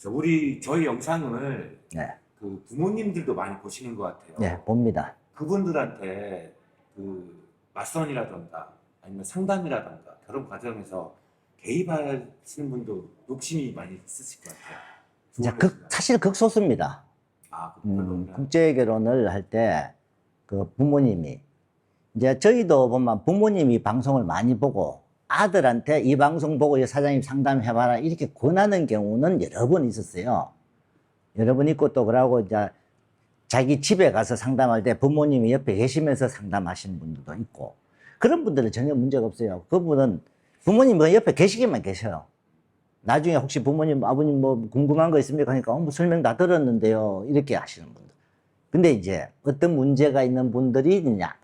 저 우리 저희 영상을 네, 그 부모님들도 많이 보시는 것 같아요. 네, 봅니다. 그분들한테 그 맞선이라던가 아니면 상담이라던가 결혼 과정에서 개입하시는 분도 욕심이 많이 있으실 것 같아요. 이제 극, 사실 극소수입니다. 아, 그 음. 국제 결혼을 할 때 그 부모님이 이제 저희도 보면 부모님이 방송을 많이 보고 아들한테 이 방송 보고 이 사장님 상담해봐라 이렇게 권하는 경우는 여러 번 있었어요. 여러 번 있고 또 그러고 이제 자기 집에 가서 상담할 때 부모님이 옆에 계시면서 상담하시는 분들도 있고 그런 분들은 전혀 문제가 없어요. 그분은 부모님 그 옆에 계시기만 계셔요. 나중에 혹시 부모님, 아버님 뭐 궁금한 거 있습니까? 하니까 어, 뭐 설명 다 들었는데요. 이렇게 하시는 분들. 근데 이제 어떤 문제가 있는 분들이 있느냐.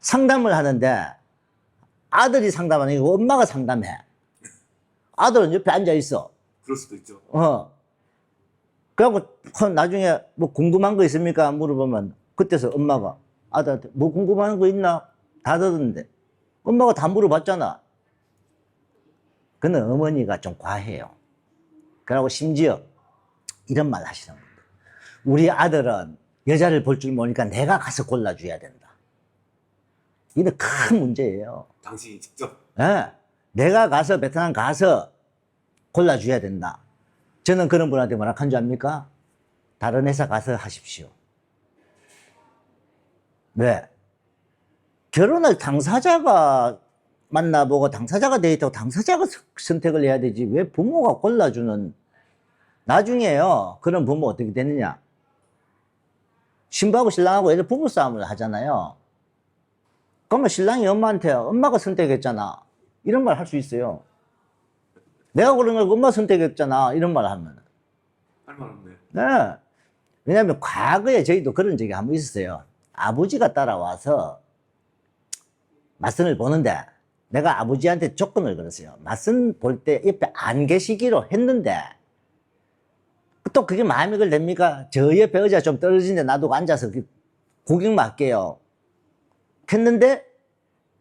상담을 하는데 아들이 상담하는 게 엄마가 상담해. 아들은 옆에 앉아 있어. 그럴 수도 있죠. 어. 그래갖고 헌 나중에 뭐 궁금한 거 있습니까? 물어보면 그때서 엄마가 아들한테 뭐 궁금한 거 있나? 다 듣는데 엄마가 다 물어봤잖아. 그는 어머니가 좀 과해요. 그러고 심지어 이런 말 하시는 분들. 우리 아들은 여자를 볼 줄 모르니까 내가 가서 골라줘야 된다. 이게 큰 문제예요. 당신이 직접 예. 내가 가서 베트남 가서 골라줘야 된다. 저는 그런 분한테 뭐라 한줄 압니까? 다른 회사 가서 하십시오. 왜? 결혼을 당사자가 만나보고 당사자가 데이트하고 당사자가 서- 선택을 해야 되지. 왜 부모가 골라주는. 나중에요. 그런 부모 어떻게 되느냐. 신부하고 신랑하고 애들 부부싸움을 하잖아요. 그러면 신랑이 엄마한테 엄마가 선택했잖아. 이런 말 할 수 있어요. 내가 그런 걸 엄마 선택했잖아. 이런 말 하면. 할말 없네. 네. 왜냐하면 과거에 저희도 그런 적이 한 번 있었어요. 아버지가 따라와서 맞선을 보는데 내가 아버지한테 조건을 걸었어요. 맞선 볼 때 옆에 안 계시기로 했는데 또 그게 마음에 걸 됩니까? 저 옆에 의자 좀 떨어진데 놔두고 앉아서 그 고객만 할게요. 했는데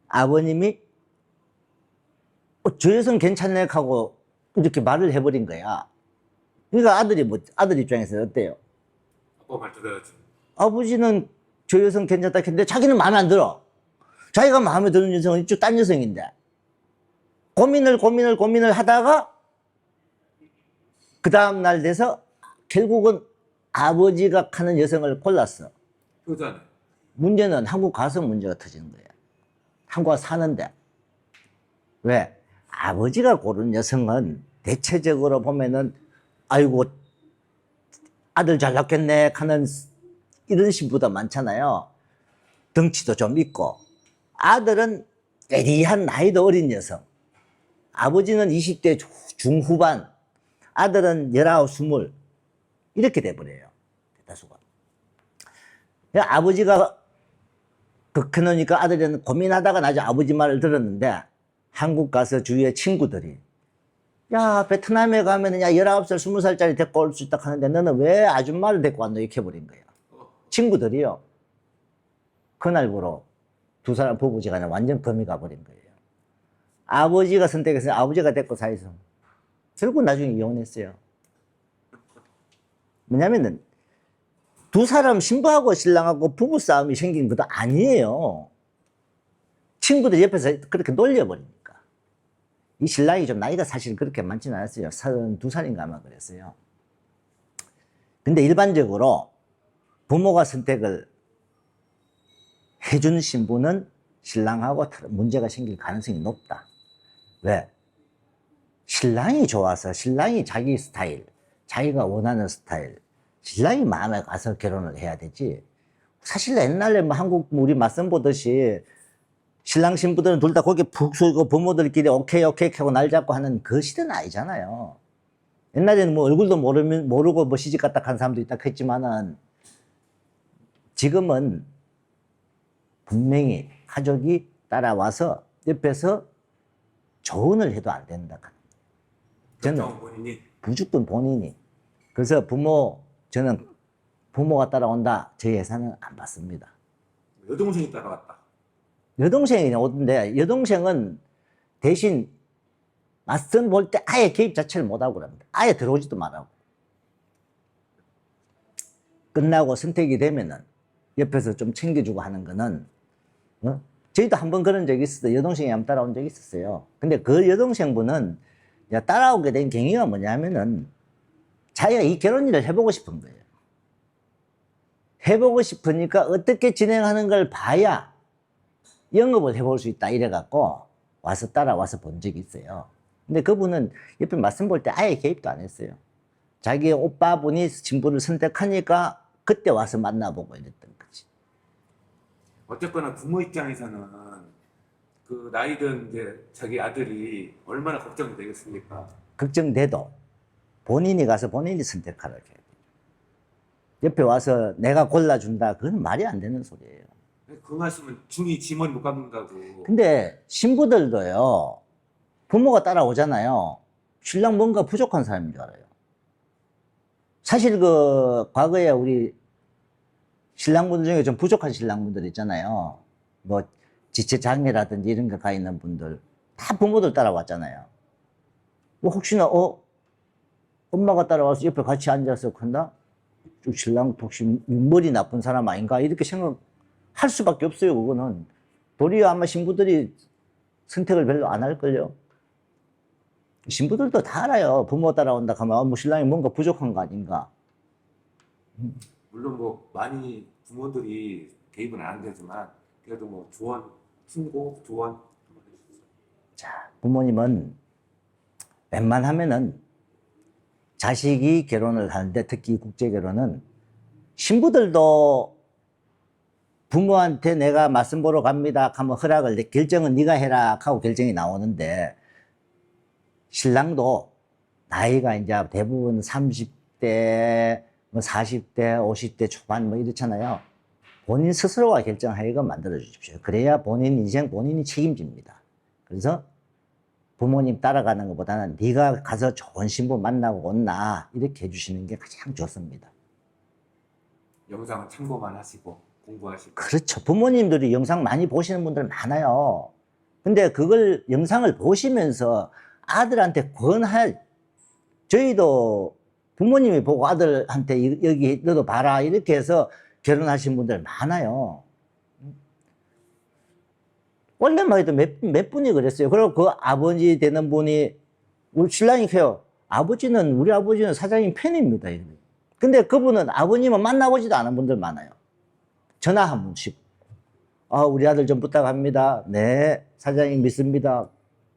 아버님이 어, 저 여성 괜찮네 하고 이렇게 말을 해버린 거야. 그러니까 아들이 뭐 아들 입장에서 어때요? 아빠 말 들어야지. 아버지는 저 여성 괜찮다 했는데 자기는 마음에 안 들어. 자기가 마음에 드는 여성은 이쪽 딴 여성인데 고민을 고민을 고민을 하다가 그 다음 날 돼서 결국은 아버지가 가는 여성을 골랐어. 효자네. 문제는 한국 가서 문제가 터지는 거예요. 한국 사는데. 왜? 아버지가 고른 여성은 대체적으로 보면은, 아이고, 아들 잘 낳겠네 하는 이런 신부도 많잖아요. 덩치도 좀 있고. 아들은 예리한 나이도 어린 여성. 아버지는 20대 중후반. 아들은 19, 20. 이렇게 돼버려요. 대다수가. 아버지가 극해놓으니까 아들은 고민하다가 나중에 아버지 말을 들었는데 한국 가서 주위에 친구들이 야 베트남에 가면은 야 19살 20살짜리 데리고 올 수 있다 하는데 너는 왜 아줌마를 데리고 왔노? 이렇게 해버린 거예요. 친구들이요. 그날부로 두 사람 부부지간에 완전 금이 가버린 거예요. 아버지가 선택해서 아버지가 데리고 사이서 결국 나중에 이혼했어요. 뭐냐면은 두 사람 신부하고 신랑하고 부부 싸움이 생긴 것도 아니에요. 친구들 옆에서 그렇게 놀려버리니까. 이 신랑이 좀 나이가 사실 그렇게 많지는 않았어요. 32살인가 아마 그랬어요. 근데 일반적으로 부모가 선택을 해준 신부는 신랑하고 문제가 생길 가능성이 높다. 왜? 신랑이 좋아서 신랑이 자기 스타일, 자기가 원하는 스타일, 신랑이 마음에 가서 결혼을 해야 되지. 사실 옛날에 뭐 한국 우리 맞선 보듯이 신랑 신부들은 둘다 고개 푹 숙이고 부모들끼리 오케이 오케이 하고 날 잡고 하는 그 시대는 아니잖아요. 옛날에는 뭐 얼굴도 모르면 모르고 뭐 시집 갔다 간 사람도 있다 했지만은 지금은 분명히 가족이 따라와서 옆에서 조언을 해도 안 된다. 저는 본인이 무조건 본인이. 그래서 부모, 저는 부모가 따라온다. 저희 회사는 안 받습니다. 맞선 볼 때 아예 개입 자체를 못하고 그럽니다. 아예 들어오지도 말라고. 끝나고 선택이 되면은 옆에서 좀 챙겨주고 하는 거는 어? 저희도 한 번 그런 적이 있었어요. 여동생이 한번 따라온 적이 있었어요. 근데 그 여동생분은 따라오게 된 경위가 뭐냐면은 자기가 이 결혼 일을 해보고 싶은 거예요. 해보고 싶으니까 어떻게 진행하는 걸 봐야 영업을 해볼 수 있다 이래갖고 와서 따라와서 본 적이 있어요. 근데 그분은 옆에 말씀 볼 때 아예 개입도 안 했어요. 자기 오빠분이 신부를 선택하니까 그때 와서 만나보고 이랬던 거지. 어쨌거나 부모 입장에서는 그 나이든 이제 자기 아들이 얼마나 걱정이 되겠습니까? 걱정돼도 본인이 가서 본인이 선택하라 해야 돼. 옆에 와서 내가 골라준다. 그건 말이 안 되는 소리예요. 그 말씀은 중이 지머리 못 감는다고. 근데 신부들도요, 부모가 따라오잖아요. 신랑 뭔가 부족한 사람인 줄 알아요. 사실 그, 과거에 우리 신랑분들 중에 좀 부족한 신랑분들 있잖아요. 뭐, 지체 장애라든지 이런 거가 있는 분들, 다 부모들 따라왔잖아요. 뭐, 혹시나, 어, 엄마가 따라와서 옆에 같이 앉아서? 저 신랑 혹시 머리 나쁜 사람 아닌가? 이렇게 생각할 수밖에 없어요, 그거는. 도리어 아마 신부들이 선택을 별로 안 할걸요. 신부들도 다 알아요. 부모 따라온다 하면, 아, 뭐 신랑이 뭔가 부족한 거 아닌가. 물론 뭐 많이 부모들이 개입은 안 되지만 그래도 뭐 조언, 충고, 조언. 자, 부모님은 웬만하면은 자식이 결혼을 하는데 특히 국제 결혼은 신부들도 부모한테 내가 말씀 보러 갑니다 하면 허락을 내- 결정은 네가 해라 하고 결정이 나오는데 신랑도 나이가 이제 대부분 30대, 뭐 40대, 50대 초반 뭐 이렇잖아요. 본인 스스로가 결정하게끔 만들어 주십시오. 그래야 본인 인생 본인이 책임집니다. 그래서 부모님 따라가는 것보다는 네가 가서 좋은 신부 만나고 온나 이렇게 해주시는 게 가장 좋습니다. 영상은 참고만 하시고 공부하시고 그렇죠. 부모님들이 영상 많이 보시는 분들 많아요. 근데 그걸 영상을 보시면서 아들한테 권할 저희도 부모님이 보고 아들한테 이- 여기 너도 봐라 이렇게 해서 결혼하신 분들 많아요. 원래만 해도 몇, 몇 분이 그랬어요. 그리고 그 아버지 되는 분이 우리 신랑이 해요. 아버지는 우리 아버지는 사장님 팬입니다. 근데 그분은 아버님은 만나보지도 않은 분들 많아요. 전화 한 번씩. 아, 우리 아들 좀 부탁합니다. 네, 사장님 믿습니다.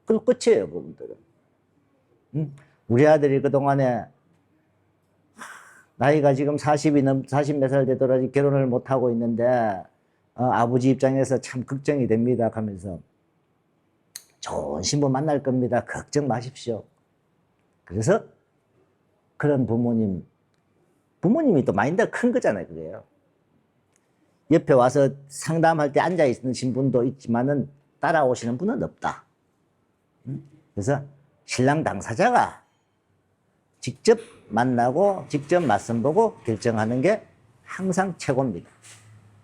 그 끝이에요, 그분들은. 응? 우리 아들이 그동안에 나이가 지금 40이 넘, 40 몇 살 되더라도 결혼을 못하고 있는데, 어, 아버지 입장에서 참 걱정이 됩니다. 하면서, 좋은 신부 만날 겁니다. 걱정 마십시오. 그래서, 그런 부모님, 부모님이 또 마인드가 큰 거잖아요, 그래요. 옆에 와서 상담할 때 앉아 있는 분도 있지만은 따라오시는 분은 없다. 음? 그래서 신랑 당사자가 직접 만나고 직접 말씀 보고 결정하는 게 항상 최고입니다.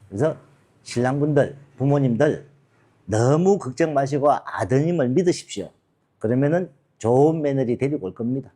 그래서 신랑분들, 부모님들 너무 걱정 마시고 아드님을 믿으십시오. 그러면은 좋은 며느리 데리고 올 겁니다.